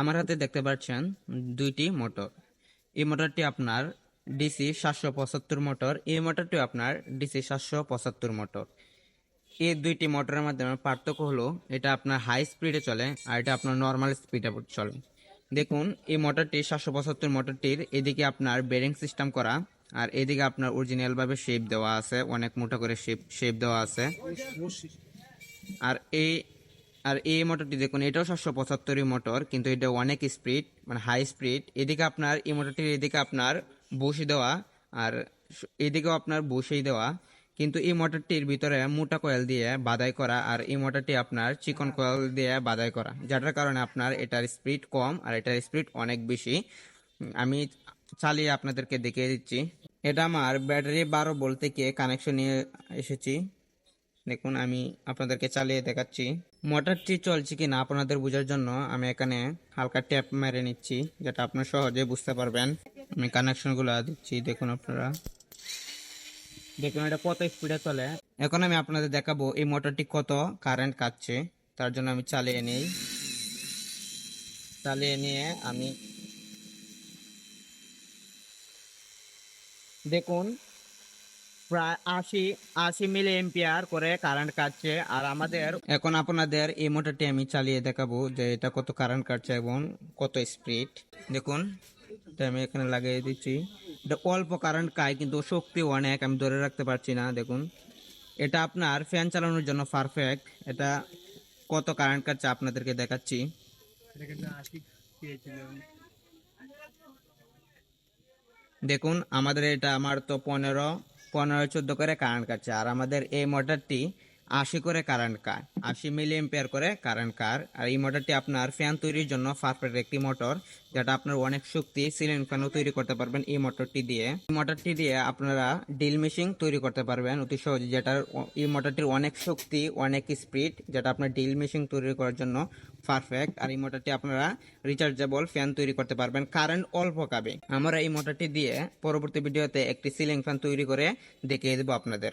আমার হাতে দেখতে পাচ্ছেন দুইটি মোটর। এই মোটরটি আপনার ডিসি সাতশো পঁচাত্তর মোটর, এই মোটরটি আপনার ডিসি সাতশো পঁচাত্তর মোটর। এই দুইটি মোটরের মাধ্যমে পার্থক্য হলো, এটা আপনার হাই স্পিডে চলে আর এটা আপনার নর্মাল স্পিডে চলে। দেখুন, এই মোটরটি সাতশো পঁচাত্তর মোটরটির এদিকে আপনার বেরিং সিস্টেম করা আর এদিকে আপনার অরিজিনাল ভাবে শেপ দেওয়া আছে, অনেক মোটা করে শেপ শেপ দেওয়া আছে। আর এই আর এই মোটরটি দেখুন, এটাও সাতশো পঁচাত্তরই মোটর, কিন্তু এটা অনেক স্পিড মানে হাই স্পিড এদিকে আপনার, এই মোটরটির এদিকে আপনার বসি দেওয়া, আর এদিকেও আপনার বসেই দেওয়া। কিন্তু এই মোটরটির ভিতরে মোটা কয়েল দিয়ে বাদাই করা, আর এই মোটরটি আপনার চিকন কয়েল দিয়ে বাদাই করা, যেটার কারণে আপনার এটার স্পিড কম আর এটার স্পিড অনেক বেশি। আমি চালিয়ে আপনাদেরকে দেখিয়ে দিচ্ছি। এটা আমার ব্যাটারি বারো ভোল্ট থেকে কানেকশন নিয়ে এসেছি। দেখুন, আমি আপনাদেরকে চালিয়ে দেখাচ্ছি। মোটরটি চলছে কি না আপনাদের বোঝার জন্য আমি এখানে হালকা ট্যাপ মেরে নিচ্ছি যেটা আপনারা সহজে বুঝতে পারবেন। আমি কানেকশনগুলো দিচ্ছি, দেখুন আপনারা। দেখুন, এটা কত স্পিডে চলে। এখন আমি আপনাদের দেখাবো এই মোটরটি কত কারেন্ট কাটছে, তার জন্য আমি চালিয়ে নিই। চালিয়ে নিয়ে আমি দেখুন প্রায় আশি আশি মিলি এম্পিয়ার করে কারেন্ট কাটছে। আর আমাদের এখন আপনাদের এই মোটরটি আমি চালিয়ে দেখাবো যে এটা কত কারেন্ট কাটছে এবং কত স্পিড দেখুন, এটা আমি এখানে লাগিয়ে দিচ্ছি। এটা অল্প কারেন্ট খায় কিন্তু শক্তি অনেক, আমি ধরে রাখতে পারছি না, দেখুন। এটা আপনার ফ্যান চালানোর জন্য পারফেক্ট এটা কত কারেন্ট কাটছে আপনাদেরকে দেখাচ্ছি। দেখুন, আমাদের এটা আমার তো পনেরো। পনেরো চোদ্দ করে কারেন্ট কাটছে। আর আমাদের এই মোটরটি আশি করে কারেন্ট কার আশি মিলি এম্পিয়ার করে কারেন্ট কার আর এই মোটরটি আপনার ফ্যান তৈরির জন্য পারফেক্ট একটি মোটর যেটা আপনার অনেক শক্তি সিলিং ফ্যানও তৈরি করতে পারবেন এই মোটরটি দিয়ে। এই মোটরটি দিয়ে আপনারা ডিল মেশিন তৈরি করতে পারবেন অতি সহজে, যেটার এই মোটরটির অনেক শক্তি, অনেক স্পিড যেটা আপনার ডিল মেশিন তৈরি করার জন্য পারফেক্ট আর এই মোটরটি আপনারা রিচার্জেবল ফ্যান তৈরি করতে পারবেন কারেন্ট অল্প কাবে আমরা এই মোটরটি দিয়ে পরবর্তী ভিডিওতে একটি সিলিং ফ্যান তৈরি করে দেখিয়ে দেবো আপনাদের।